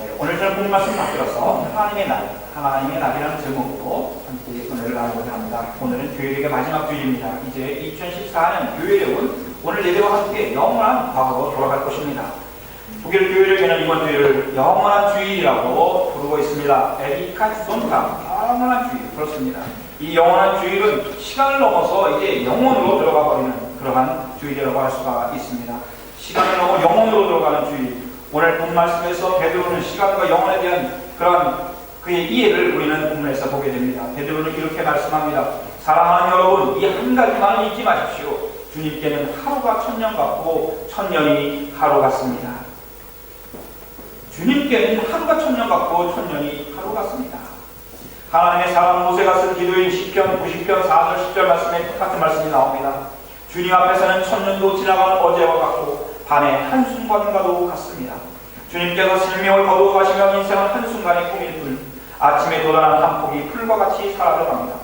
네, 오늘 저는 본 말씀 받들어서 하나님의 날, 하나님의 날이라는 제목으로 함께 오늘을 나누고자 합니다. 오늘은 교회력의 마지막 주일입니다. 이제 2014년 교회력은 오늘 예배와 함께 영원한 과거로 돌아갈 것입니다. 독일 교회력에는 이번 주일을 영원한 주일이라고 부르고 있습니다. 에리카 손타, 영원한 주일, 그렇습니다. 이 영원한 주일은 시간을 넘어서 이제 영혼으로 들어가 버리는 그러한 주일이라고 할 수가 있습니다. 시간을 넘어 영혼으로 들어가는 주일. 오늘 본 말씀에서 베드로는 시간과 영혼에 대한 그러한 그의 이해를 우리는 본문에서 보게 됩니다. 베드로는 이렇게 말씀합니다. 사랑하는 여러분, 이 한 가지만 잊지 마십시오. 주님께는 하루가 천년 같고 천년이 하루 같습니다. 주님께는 하루가 천년 같고 천년이 하루 같습니다. 하나님의 사람 모세가 쓴 기도인 10편, 90편, 4절, 10절 말씀에 똑같은 말씀이 나옵니다. 주님 앞에서는 천년도 지나가는 어제와 같고 밤의 한순간과도 같습니다. 주님께서 생명을 거두어 가시며 인생은 한순간의 꿈일 뿐 아침에 돋아난 한 폭이 풀과 같이 사라져갑니다.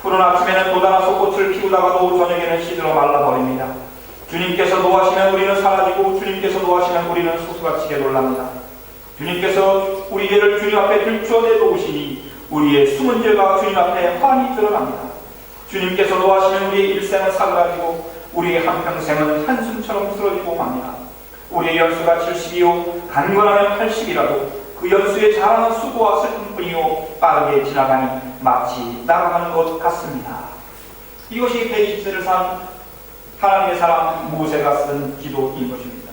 푸른 아침에는 돋아나서 꽃을 피우다가도 저녁에는 시들어 말라버립니다. 주님께서 노하시면 우리는 사라지고 주님께서 노하시면 우리는 소수가치게 놀랍니다. 주님께서 우리 죄를 주님 앞에 들춰내놓으시니 우리의 숨은 죄가 주님 앞에 환히 드러납니다. 주님께서 노하시면 우리의 일생은 사그라지고 우리의 한평생은 한숨처럼 쓰러지고 맙니다. 우리의 연수가 70이요 간건하면 80이라도 그 연수에 자라는 수고와 슬픔뿐이요 빠르게 지나가니 마치 날아가는 것 같습니다. 이것이 120세를 산 하나님의 사람 모세가 쓴 기도인 것입니다.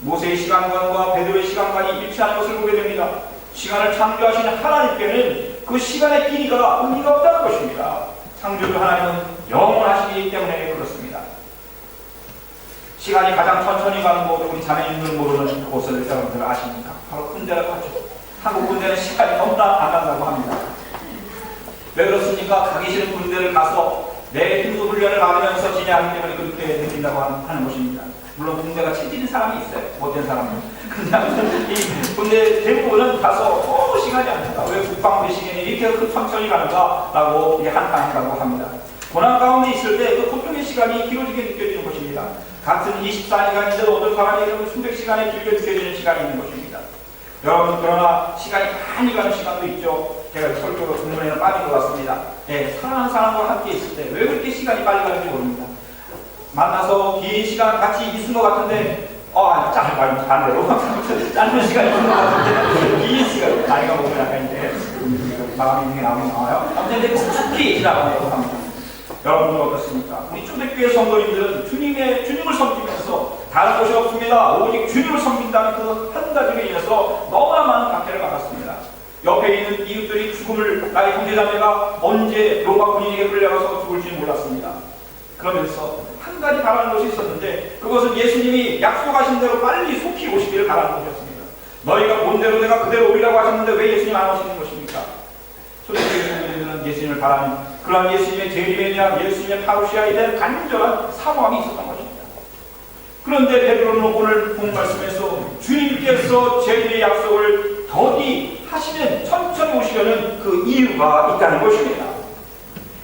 모세의 시간관과 베드로의 시간관이 일치하는 것을 보게 됩니다. 시간을 창조하신 하나님께는 그 시간의 길이가 의미가 없다는 것입니다. 창조주 하나님은 영원하시기 때문에. 시간이 가장 천천히 가는 곳, 우리 자매님들 모르는 곳을 여러분들 아십니까? 바로 군대라고 하죠. 한국 군대는 시간이 너무나 안 간다고 합니다. 왜 그렇습니까? 가기 싫은 군대를 가서 내 힘도 훈련을 받으면서 지내하기 때문에 그렇게 느낀다고 하는 것입니다. 물론 군대가 체질인 사람이 있어요. 못된 사람은. 근데 아무튼 이 군대 대부분은 가서 너무 시간이 안 된다. 왜 국방부 시간이 이렇게 천천히 가는가? 라고 한탄이라고 합니다. 고난 가운데 있을 때 그 고통의 시간이 길어지게 느껴지는 것입니다. 같은 24시간인데도 어떤 사람에게는 수백 시간에 길게 느껴지는 시간이 있는 것입니다. 여러분 그러나 시간이 많이 가는 시간도 있죠. 제가 설교로 본문에는 빠진 것 같습니다. 네, 사랑하는 사람과 함께 있을 때 왜 그렇게 시간이 빨리 가는지 모릅니다. 만나서 긴 시간 같이 있은 것 같은데 어, 아니, 짧, 아니, 반대로. 짧은 시간이 있는 것 같은데, 긴 시간, 나이가 먹으면 약간 이제, 마음이 있는 게 나오긴 나와요. 아무튼, 근데 툭툭히 지나가고 합니다. 여러분은 어떻습니까? 우리 초대교회 성도님들은 주님의, 주님을 섬기면서 다른 것이 없습니다. 오직 주님을 섬긴다는 그 한 가지로 인해서 너무나 많은 박해를 받았습니다. 옆에 있는 이웃들이 죽음을 나의 형제자매가 언제 로마 군인에게 끌려가서 죽을지 몰랐습니다. 그러면서 한 가지 바라는 것이 있었는데 그것은 예수님이 약속하신 대로 빨리 속히 오시기를 바라는 것이었습니다. 너희가 본 대로 내가 그대로 오리라고 하셨는데 왜 예수님 안 오시는 것입니까? 초대교회 성도들은 예수님을 바라는 그러한 예수님의 재림에 대한 예수님의 파루시아에 대한 간절한 사모함이 있었던 것입니다. 그런데 베드로는 오늘 본 말씀에서 주님께서 재림의 약속을 더디 하시면 천천히 오시려는 그 이유가 있다는 것입니다.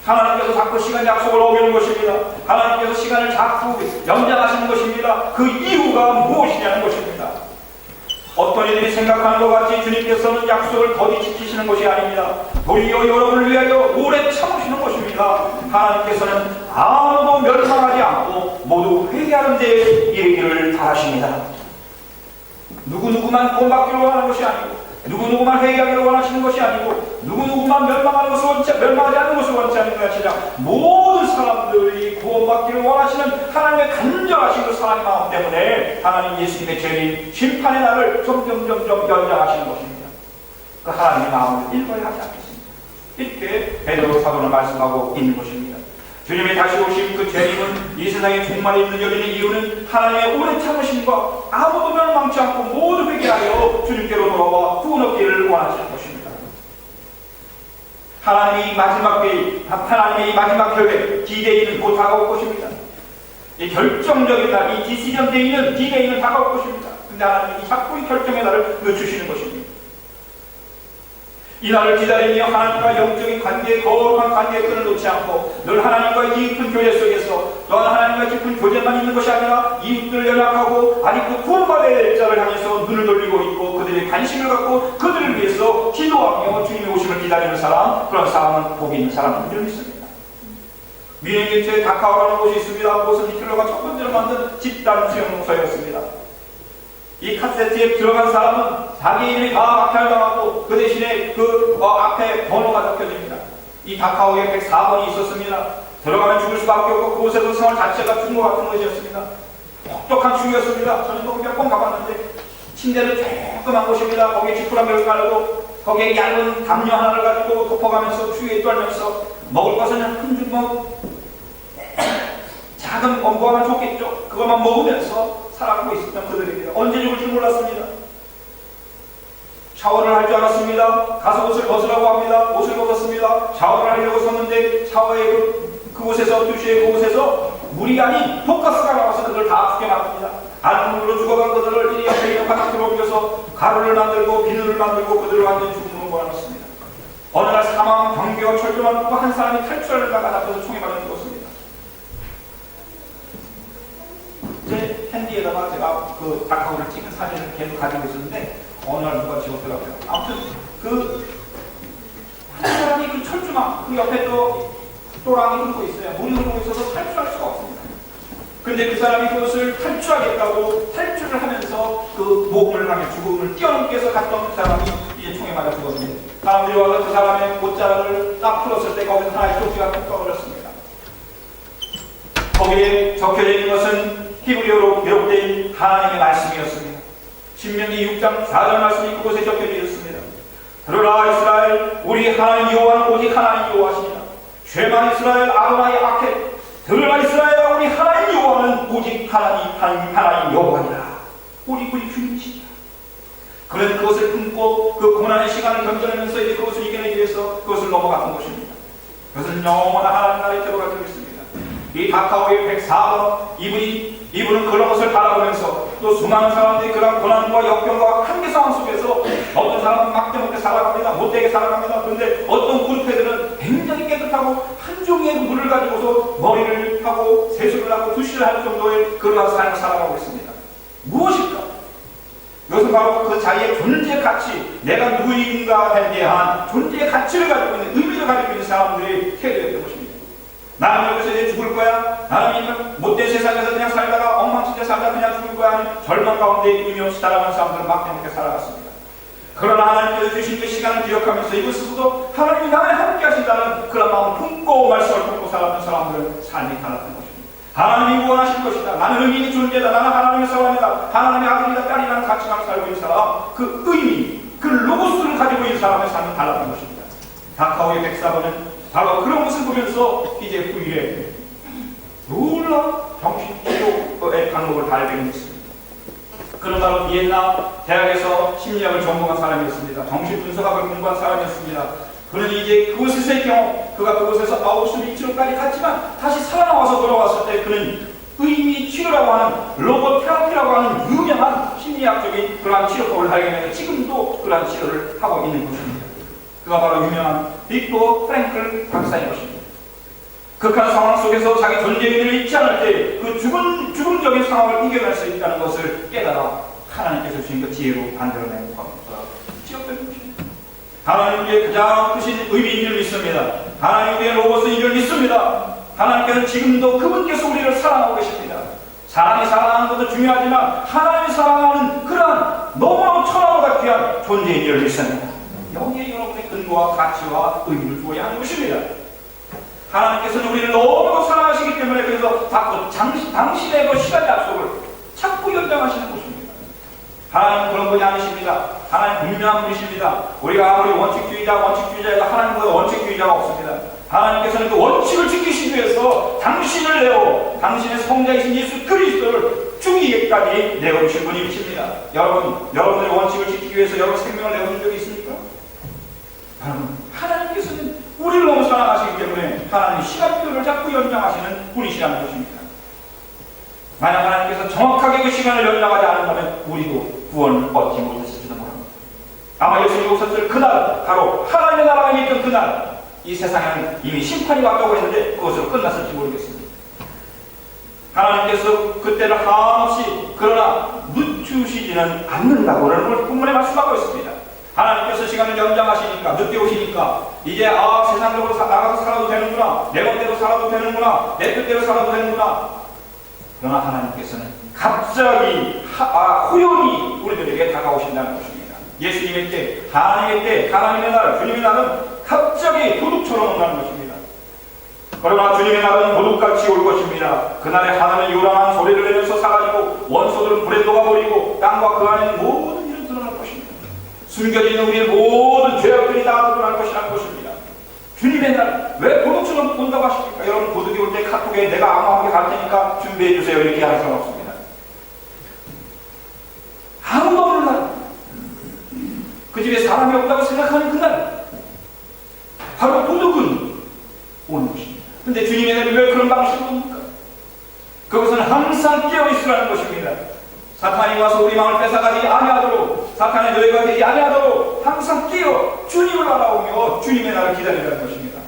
하나님께서 자꾸 시간 약속을 어기는 것입니다. 하나님께서 시간을 자꾸 연장하시는 것입니다. 그 이유가 무엇이냐는 것입니다. 어떤 이들이 생각하는 것 같이 주님께서는 약속을 더디 지키시는 것이 아닙니다. 도리어 여러분을 위하여 오래 참으시는 것입니다. 하나님께서는 아무도 멸망하지 않고 모두 회개하는 데에 이르기를 바라십니다. 누구누구만 구원받기를 원하는 것이 아니고 누구누구만 회개하기를 원하시는 것이 아니고 누구누구만 멸망하는 것을 원치, 멸망하지 않는 것을 원치 않는 것이 아니라 모든 사람들이 구원받기를 원하시는 하나님의 간절하신 그 사랑의 마음 때문에 하나님 예수님의 죄인 심판의 날을 점점 점점 연장하시는 것입니다. 그 하나님의 마음을 읽어야 하지 않겠습니까? 이렇게 베드로 사도는 말씀하고 있는 것입니다. 주님이 다시 오신 그 재림은 이 세상에 종말이 있는 여기는 이유는 하나님의 오랜 참으심과 아무도 멸망치 않고 모두 회개하여 주님께로 돌아와 구원 얻기를 원하시는 것입니다. 하나님이 마지막 때 하나님의 이 마지막 결례 디데이는 곧 다가올 것입니다. 이 결정적인 날, 이 디시전 데이는 디데이는 다가올 것입니다. 근데 하나님이 자꾸 이 결정의 날을 늦추시는 것입니다. 이 날을 기다리며 하나님과 영적인 관계, 거룩한 관계의 끈을 놓지 않고 늘 하나님과의 깊은 교제 속에서 또한 하나님과 깊은 교제만 있는 것이 아니라 이웃들 연락하고 아니 그 구원받아야 될 자를 향해서 눈을 돌리고 있고 그들의 관심을 갖고 그들을 위해서 기도하며 주님의 오심을 기다리는 사람 그런 사람은 복이 있는 사람은 늘 있습니다. 미행기초에 다카오라는 곳이 있습니다. 그것은 히틀러가 첫 번째로 만든 집단 수용소였습니다. 이 카세트에 들어간 사람은 자기 이름이 다 박탈당하고 그 대신에 그 어, 앞에 번호가 적혀집니다. 이 다카오에 104번이 있었습니다. 들어가면 죽을 수밖에 없고 그곳에서 생활 자체가 죽은 것 같은 것이었습니다. 혹독한 죽이었습니다. 저는 몇번 가봤는데 침대는 조그만 곳입니다. 거기에 지푸라기를 깔고 거기에 얇은 담요 하나를 가지고 덮어가면서 추위에 떨면서 먹을 것은 한 주먹 작은 건강하면 좋겠죠. 그것만 먹으면서 살아가고 있었던 그들입니다. 언제 죽을지 몰랐습니다. 샤워를 할 줄 알았습니다. 가서 옷을 벗으라고 합니다. 옷을 벗었습니다. 샤워를 하려고 섰는데 샤워의 그, 그곳에서 두시의 그곳에서 물이 아닌 독가스가 나와서 그들 다 죽게 만듭니다. 알몸으로 죽어간 그들을 이리 옆에 있는 바닥으로 옮겨서 가루를 만들고 비누를 만들고 그들을 완전히 죽음으로 몰아넣습니다. 어느 날 사망, 경계와 철조만 보고 한 사람이 탈출하려다가 잡혀서 총에 맞아 죽었습니다. 제 핸디에다가 제가 그 다카오를 찍은 사진을 계속 가지고 있었는데 어느 날 누가 지웠더라고요. 아무튼 그 한 사람이 그 철조망 그 옆에 또 또랑이 흐르고 있어요. 물이 흐르고 있어서 탈출할 수가 없습니다. 근데 그 사람이 그것을 탈출하겠다고 탈출을 하면서 그 목을 향해 죽음을 뛰어넘기 위해서 갔던 그 사람이 이제 총에 맞아 죽었는데 사람들이 와서 그 사람의 옷자락을 딱 풀었을 때 거기서 하나의 쪽지가 툭 떠버렸습니다. 거기에 적혀져 있는 것은 히브리어로 기록된 하나님의 말씀이었습니다. 신명기 6장 4절 말씀이 그곳에 적혀져 있습니다. 들으라 이스라엘 우리 하나님 여호와는 오직 하나님 여호와시니라 죄만 이스라엘 아도나이 아케 들으라 이스라엘 우리 하나님 여호와는 오직 하나님 하나님 하나님 여호와니라 우리 우리 주님이시다. 그런 그것을 품고 그 고난의 시간을 견뎌내면서 이제 그것을 이겨내기 위해서 그것을 넘어갔던 것입니다. 그것은 영원한 하나님 나라에 들어갈 수 있습니다. 이 다카오의 104번 이분이 이분은 그런 것을 바라보면서 또 수많은 사람들이 그런 고난과 역경과 한계 상황 속에서 어떤 사람은 막대 못해 살아갑니다. 못되게 살아갑니다. 그런데 어떤 그룹애들은 굉장히 깨끗하고 한 종이의 물을 가지고서 머리를 하고 세수를 하고 두시를 할 정도의 그러한 삶을 살아가고 있습니다. 무엇일까? 이것은 바로 그 자기의 존재 가치, 내가 누구인가에 대한 존재의 가치를 가지고 있는 의미를 가지고 있는 사람들이 것입니다. 나는 여기서 이제 죽을 거야. 나는 이 못된 세상에서 그냥 살다가 엉망진짜 살다 그냥 죽을 거야. 하는 절망 가운데 의미 없이 살아가는 사람들은 막대하게 살아갔습니다. 그러나 하나님께서 주신 그 시간을 기억하면서 이곳에서도 하나님이 나와 함께 하신다는 그런 마음을 품고 말씀을 품고 살았던 사람들은 삶이 달랐던 것입니다. 하나님이 원하실 것이다. 나는 의미 있는 존재다. 나는 하나님의 사람이다. 하나님의 아들이다. 딸이라는 가치관을 살고 있는 사람. 그 의미, 그 로고스를 가지고 있는 사람의 삶이 달랐던 것입니다. 다카오의 백사번은 바로 그런 것을 보면서 이제 후일에 놀라운 정신치료의 방법을 발견했습니다. 그는 바로 비엔나 대학에서 심리학을 전공한 사람이었습니다. 정신분석학을 공부한 사람이었습니다. 그는 이제 그곳에서의 경험, 그가 그곳에서 아우슈비츠로까지 갔지만 다시 살아나와서 돌아왔을 때 그는 의미 치료라고 하는 로봇 테라피라고 하는 유명한 심리학적인 그러한 치료법을 발견해서 지금도 그러한 치료를 하고 있는 것입니다. 그가 바로 유명한 빅토 프랭클 박사인 것입니다. 극한 상황 속에서 자기 존재의를 잊지 않을 때 그 죽은, 죽음적인 상황을 이겨낼 수 있다는 것을 깨달아 하나님께서 주신 그 지혜로 만들어낸 지역된 것입니다. 하나님께 가장 크신 의미인 줄 믿습니다. 하나님께 로봇인 줄 믿습니다. 하나님께서 지금도 그분께서 우리를 사랑하고 계십니다. 사람이 사랑하는 것도 중요하지만 하나님이 사랑하는 그러한 너무너무 천하보다 귀한 존재인 줄 믿습니다. 여기에 여러분의 근거와 가치와 의미를 두어야 하는 것입니다. 하나님께서는 우리를 너무도 사랑하시기 때문에 그래서 자꾸 당신, 당신의 그 시간 약속을 자꾸 연장하시는 것입니다. 하나님은 그런 분이 아니십니다. 하나님 분명한 분이십니다. 우리가 아무리 원칙주의자, 원칙주의자가 하나님보다 원칙주의자가 없습니다. 하나님께서는 그 원칙을 지키시기 위해서 당신을 내어 당신의 성자이신 예수 그리스도를 죽이기까지 내어주신 분이십니다. 여러분, 여러분의 원칙을 지키기 위해서 여러분 생명을 내어준 적이? 여러분, 하나님께서는 우리를 너무 사랑하시기 때문에 하나님 시간표를 자꾸 연장하시는 분이시라는 것입니다. 만약 하나님께서 정확하게 그 시간을 연장하지 않는다면 우리도 구원을 얻지 못했을지도 모릅니다. 아마 예수님 오셨을 그날, 바로 하나님의 나라가 있던 그날, 이 세상에는 이미 심판이 왔다고 했는데 그것으로 끝났을지 모르겠습니다. 하나님께서 그때를 한없이 그러나 늦추시지는 않는다고는 오늘 본문에 말씀하고 있습니다. 하나님께서 시간을 연장하시니까 늦게 오시니까 이제 아 세상적으로 사- 나가서 살아도 되는구나 내 멋대로 살아도 되는구나 내 뜻대로 살아도 되는구나 그러나 하나님께서는 갑자기 하, 아, 호연히 우리들에게 다가오신다는 것입니다. 예수님의 때, 하나님의 때, 하나님의 날, 주님의 날은 갑자기 도둑처럼 온다는 것입니다. 그러나 주님의 날은 도둑같이 올 것입니다. 그날에 하나님은 요란한 소리를 내면서 사가지고 원소들은 불에 녹아버리고 땅과 그 안에 모든 있는 우리의 모든 죄악들이 다 드러날 것이라는 것입니다. 주님의 날, 왜 도둑처럼 온다고 하십니까? 여러분, 도둑이 올 때 카톡에 내가 아무하게 갈 테니까 준비해 주세요. 이렇게 할 수는 없습니다. 아무도 없는 날, 그 집에 사람이 없다고 생각하는 그날, 바로 도둑은 오는 것입니다. 근데 주님의 날이 왜 그런 방식으로 옵니까? 그것은 항상 깨어있으라는 것입니다. 사탄이 와서 우리 마음을 뺏어가지 아니하도록 사탄의 노예가 되지 아니하도록 항상 깨어 주님을 알아오며 주님의 날을 기다리라는 것입니다.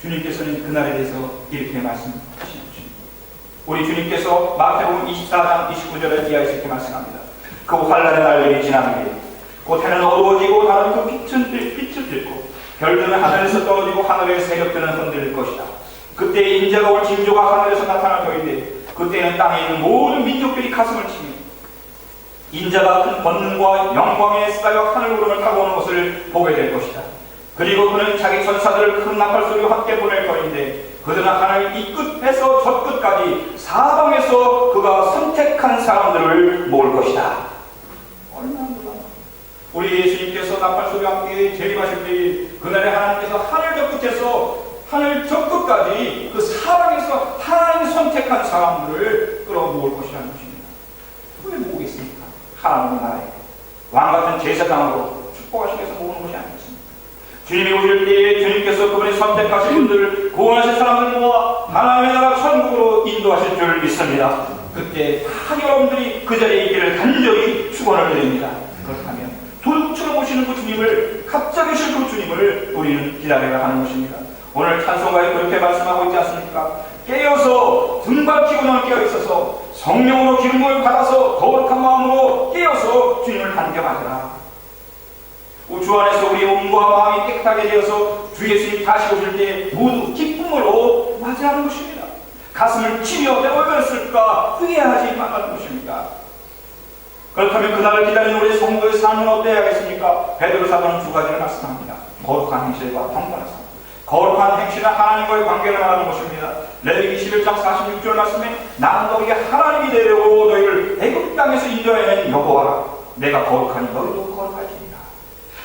주님께서는 그날에 대해서 이렇게 말씀하시는 것입니다. 우리 주님께서 마태복음 24장 29절에 이하에서 이렇게 말씀합니다. 그 환란의 날들이 지나는 게 곧 해는 어두워지고 다른 그 빛은 들- 빛을 들고 별들은 하늘에서 떨어지고 하늘의 세력들은 흔들릴 것이다. 그때 인자가 올 징조가 하늘에서 나타날 터인데 그때는 땅에 있는 모든 민족들이 가슴을 치며 인자가 큰 권능과 영광에 쌓여 하늘 구름을 타고 오는 것을 보게 될 것이다. 그리고 그는 자기 천사들을 큰 나팔 소리와 함께 보낼 터인데 그들은 하늘 이 끝에서 저 끝까지 사방에서 그가 선택한 사람들을 모을 것이다. 우리 예수님께서 나팔 소리와 함께 재림하실 때 그날에 하나님께서 하늘 저 끝에서 하늘 저 끝까지 그 사방에서 하나님이 선택한 사람들을 끌어모을 것이라는 것입니다. 왜 모으겠습니까? 하나님의 나라에 왕 같은 제사장으로 축복하시기 위해서 모으는 것이 아니겠습니까? 주님이 오실 때에 주님께서 그분이 선택하신 분들을 구원하실 사람들 모아 하나님의 나라 천국으로 인도하실 줄 믿습니다. 그때 다 여러분들이 그 자리에 있기를 간절히 축원을 드립니다. 그렇다면 도둑처럼 오시는 그 주님을 갑자기 오실 그 주님을 우리는 기다려야 하는 것입니다. 오늘 찬송가에 그렇게 말씀하고 있지 않습니까? 깨어서 등 밝히고 넌 깨어 있어서 성령으로 기름을 받아서 거룩한 마음으로 깨어서 주님을 반겨하더라. 주 안에서 우리 몸과 마음이 깨끗하게 되어서 주 예수님 다시 오실 때 모두 기쁨으로 맞이하는 것입니다. 가슴을 치며 내가 왜 그랬을까 후회하지 말라는 것입니다. 그렇다면 그날을 기다리는 우리 성도의 삶은 어때야겠습니까? 베드로 사도는 두 가지를 말씀합니다. 거룩한 행실과 경건한 삶. 거룩한 행실은 하나님과의 관계를 말하는 것입니다. 레위기 11장 46절 말씀에 나는 너에게 하나님이 되려고 너희를 애굽 땅에서 인도해낸 여호와라. 내가 거룩하니 너희도 거룩할지니라.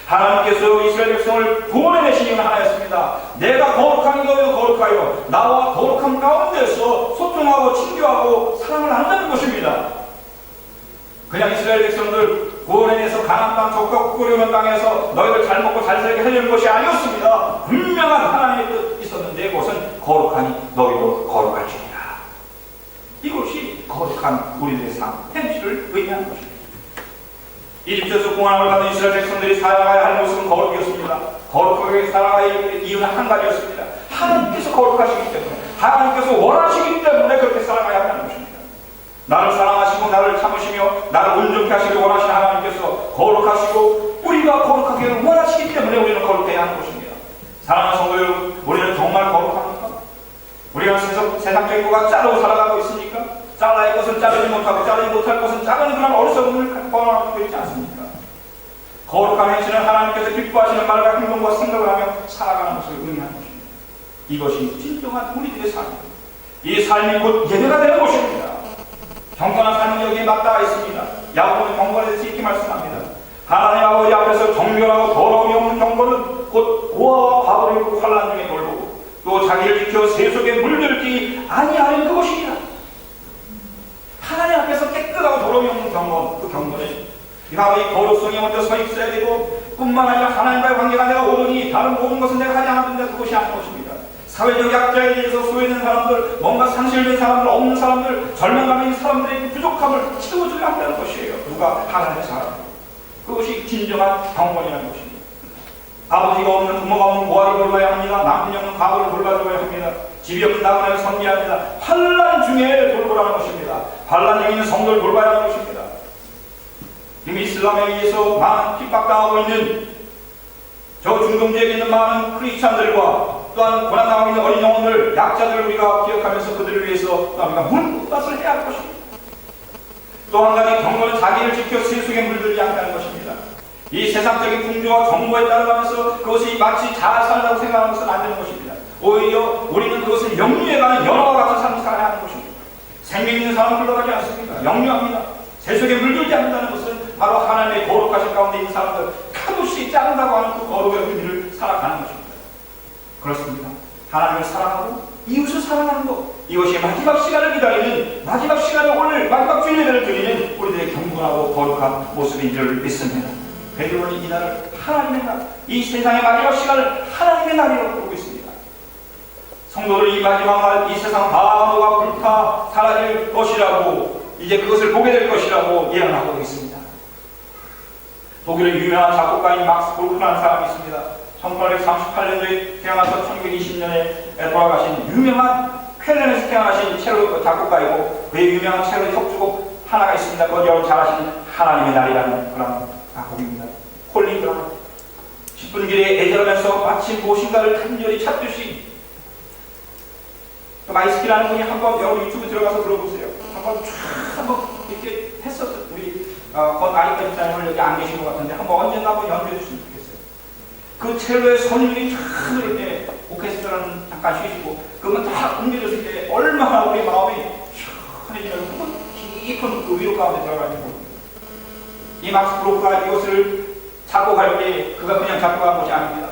하나님께서 이스라엘 백성을 구원해내신 이유는 하나였습니다. 내가 거룩하니 너희도 거룩하여 나와 거룩한 가운데서 소통하고 친교하고 사랑을 한다는 것입니다. 그냥 이스라엘 백성들 구원해내서 가나안 땅 적과 꾸려면 땅에서 너희들 잘 먹고 잘 살게 하려는 것이 아니었습니다. 분명한 하나님의 뜻 있었는데 그것은 거룩하니 너희도 거룩할지니라. 이것이 거룩한 우리들의 삶, 행실을 의미하는 것입니다. 이집트에서 공항을 가던 이스라엘 백성들이 살아가야 할 모습은 거룩이었습니다. 거룩하게 살아가야 할 이유는 한 가지였습니다. 하나님께서 거룩하시기 때문에, 하나님께서 원하시기 때문에 그렇게 살아가야 한다는 것입니다. 나를 사랑하시 고 나를 참으시며 나를 온전케 하시길 원하시는 하나님께서 거룩하시고 우리가 거룩하기를 원하시기 때문에 우리는 거룩해야 하는 것입니다. 사랑하는 성도 여러분, 우리는 정말 거룩합니까? 우리가 세상, 세상적인 것과 자르고 살아가고 있습니까? 잘라야 할 것은 자르지 못하고 자르지 못할 것은 자르는 그런 어리석음을 범하고 있지 않습니까? 거룩한 행실은 하나님께서 기뻐하시는 말과 행동과 생각을 하며 살아가는 것을 의미하는 것입니다. 이것이 진정한 우리들의 삶입니다. 이 삶이 곧 예배가 되는 것입니다. 경건한 삶은 여기에 맞닿아 있습니다. 야고보는 경건에 대해서 이렇게 말씀합니다. 하나님 아버지 앞에서 정결하고 더러움이 없는 경건은 곧 고아와 과부를 입고 환란 중에 돌고 또 자기를 지켜 세속에 물들지 아니하는 그것이니라. 하나님 앞에서 깨끗하고 더러움이 없는 경건, 그 경건은 바로 이 거룩성이 먼저 서 있어야 되고 뿐만 아니라 하나님과의 관계가 내가 오르니 다른 모든 것은 내가 하지 않았는데 그것이 아닌 것입니다. 사회적 약자에 대해서 소외된 사람들, 뭔가 상실된 사람들, 없는 사람들, 절망감에 있는 사람들의 부족함을 채워줘야 한다는 것이에요. 누가 하나님의 사람. 그것이 진정한 경건이라는 것입니다. 아버지가 없는 부모가 없는 모아를 돌봐야 합니다. 남편이 없는 과거를 돌봐줘야 합니다. 집이 없는 나그네를 섬겨야 합니다. 환란 중에 돌보라는 것입니다. 환란 중에 있는 성도를 돌봐야 하는 것입니다. 지금 이슬람에 의해서 많은 핍박당하고 있는 저 중동 지역에 있는 많은 크리스찬들과 또한 고난 당하고 있는 어린 영혼들, 약자들을 우리가 기억하면서 그들을 위해서 또 우리가 물것을 해야 할 것입니다. 또 한 가지 경건은 자기를 지켜 세속에 물들지 않게 하는 것입니다. 이 세상적인 풍조와 정보에 따라가면서 그것이 마치 잘 살다고 생각하는 것은 안 되는 것입니다. 오히려 우리는 그것을 영리해가는 연어와 같은 삶을 살아야 하는 것입니다. 생명 있는 사람은 흘러가지 않습니다. 영리합니다. 세속에 물들지 않는다는 것은 바로 하나님의 거룩하신 가운데 있는 사람들 카도시 짠다고 하는 그 거룩의 의미를 살아가는 것입니다. 그렇습니다. 하나님을 사랑하고 이웃을 사랑하는 것 이것이 마지막 시간을 기다리는 마지막 시간에 오늘 마지막 주일 예배를 드리는 우리들의 경건하고 거룩한 모습인 줄 믿습니다. 베드로는 이 날을 하나님의 날, 이 세상의 마지막 시간을 하나님의 날이라고 부르고 있습니다. 성도들 이 마지막 날, 이 세상 다 모가 불타 사라질 것이라고 이제 그것을 보게 될 것이라고 예언하고 있습니다. 독일의 유명한 작곡가인 막스 볼크라는 사람이 있습니다. 1838년도에 태어나서 1920년에 돌아가신 유명한 쾰른에서 태어나신 첼로 작곡가이고 그의 유명한 첼로 협주곡 하나가 있습니다. 그건 여러분 잘 아시는 하나님의 날이라는 그런 작곡입니다. 콜린 그라운 10분 길에 애절하면서 마치 무엇인가를 간절히 찾듯이 그 마이스키라는 분이 한번 여러분 유튜브 들어가서 들어보세요. 한번 쫙 한번 이렇게 했었어요. 우리 어, 권 아리카 집사님을 여기 안 계신 것 같은데 한번 언젠가 한번 주시면 좋겠어요. 그 첼로의 선율이 쫙 이렇게 오케스트라는 잠깐 쉬시고 그러면 딱 옮겨졌을 때 얼마나 우리 마음이 시원해지면 그 깊은 그 위로 가운데 들어가지고 이 막스 브로크가 이것을 작곡할 때 그가 그냥 작곡한 것이 아닙니다.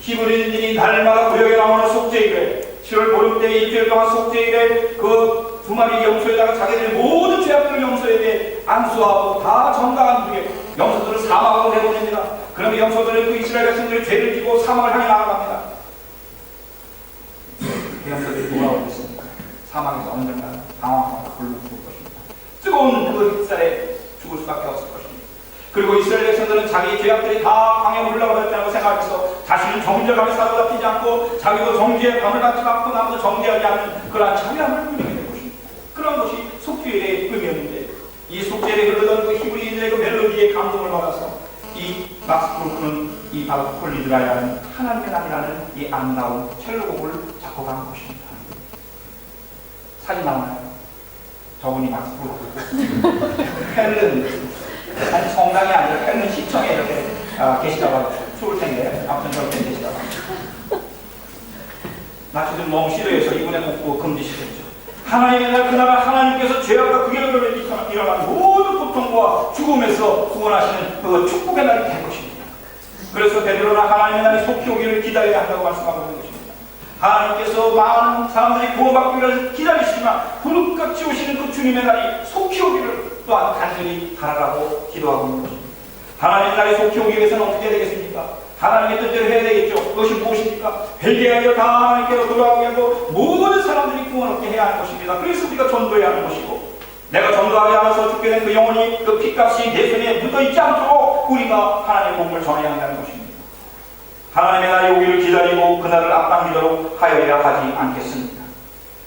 히브리인들이 날마다 구역에 나오는 속죄일에 10월 보름 때 일주일 동안 속죄일에 그 두 마리 염소에다가 자기들의 모든 죄악들을 염소에게 안수하고 다 정당한 후에 염소들을 사막으로 내보냅니다. 그러면 염소들은 그 이스라엘 백성들의 죄를 지고 사막을 향해 나아갑니다. 그 염소들이 돌아오겠습니까? 사막에서 언젠가 당황하고 굴러 죽을 것입니다. 뜨거운 그 햇살에 죽을 수밖에 없을 것입니다. 그리고 이스라엘 백성들은 자기 죄악들이 다 강에 올라가졌다고 생각해서 자신은 정죄감에 사로잡히지 않고 자기도 정죄의 감을 갖지 않고 남도 정죄하지 않는 그러한 자유함을 누리게 될 것입니다. 그런 것이 속죄의 의미였는데 이 속죄에 흐르던 그 히브리인들의 그 멜로디에 감동을 받아서 이 막스 브루크는 이 바로 콜리드라야는 하나님의 날이라는 이 아름다운 첼로곡을 작곡한 것입니다. 사진 나오나요? 저분이 막스 브루크고 헬른 아니 성당이 아니라 헬른 시청에 이렇게 아, 계시다가 추울 텐데 아무튼 저렇게 계시다가 나치들 너무 싫어해서 이분의 곡도 금지시켰죠. 하나님의 날 그날 하나님께서 죄악과 얼굴에 일어난 모든 고통과 죽음에서 구원하시는 그 축복의 날이 될 것입니다. 그래서 베드로는 하나님의 날이 속히 오기를 기다려야 한다고 말씀하고 있는 것입니다. 하나님께서 많은 사람들이 구원받기를 기다리시지만 부룩같이 오시는 그 주님의 날이 속히 오기를 또한 간절히 바라라고 기도하고 있는 것입니다. 하나님의 날이 속히 오기 위해서는 어떻게 되겠습니까? 하나님의 뜻대로 해야 되겠죠. 그것이 무엇입니까? 회개하여 다 하나님께로 돌아오게 하고 모든 사람들이 구원 얻게 해야 하는 것입니다. 그래서 우리가 전도해야 하는 것이고 내가 전도하지 않아서 죽게 된그 영혼이 그 피값이 내 손에 묻어있지 않도록 우리가 하나님의 복음을 전해야 한다는 것입니다. 하나님의 날이 오기를 기다리고 그날을 앞당기도록 하여야 하지 않겠습니다.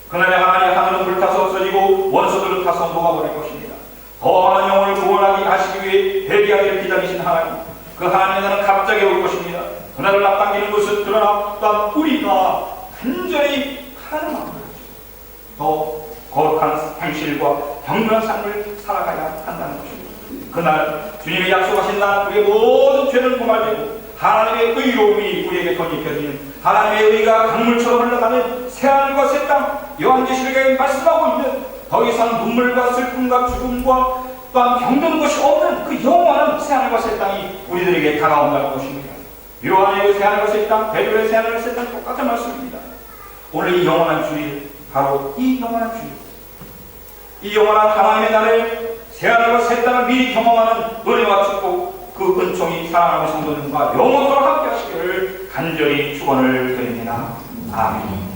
그날에 하나님의 하늘은 불타서 없어지고 원수들은 타서 녹아버릴 것입니다. 더 많은 영혼을 구원하기 하시기 위해 회개하기를 기다리신 하나님 그 하나님의 날은 갑자기 올 것입니다. 그날을 앞당기는 것은 그러나 또한 우리가 간절히 하나님 앞에 더 거룩한 행실과 경건한 삶을 살아가야 한다는 것입니다. 그날 주님이 약속하신 날 우리의 모든 죄는 고말되고 하나님의 의로움이 우리에게 덧입혀지는 하나님의 의가 강물처럼 흘러가는 새하늘과 새 땅 요한계시록에 말씀하고 있는 더 이상 눈물과 슬픔과 죽음과 또한 병든 것이 없는 그 영원한 새하늘과 새 땅이 우리들에게 다가온다는 것입니다. 요한의 그 새하늘과 새 땅, 베드로의 새하늘과 새 땅 똑같은 말씀입니다. 오늘 이 영원한 주일, 바로 이 영원한 주일, 이 영원한 하나님의 날을 새하늘과 새 땅을 미리 경험하는 은혜와 축복, 그 은총이 사랑하는 성도들과 영원토록 함께 하시기를 간절히 축원을 드립니다. 아멘.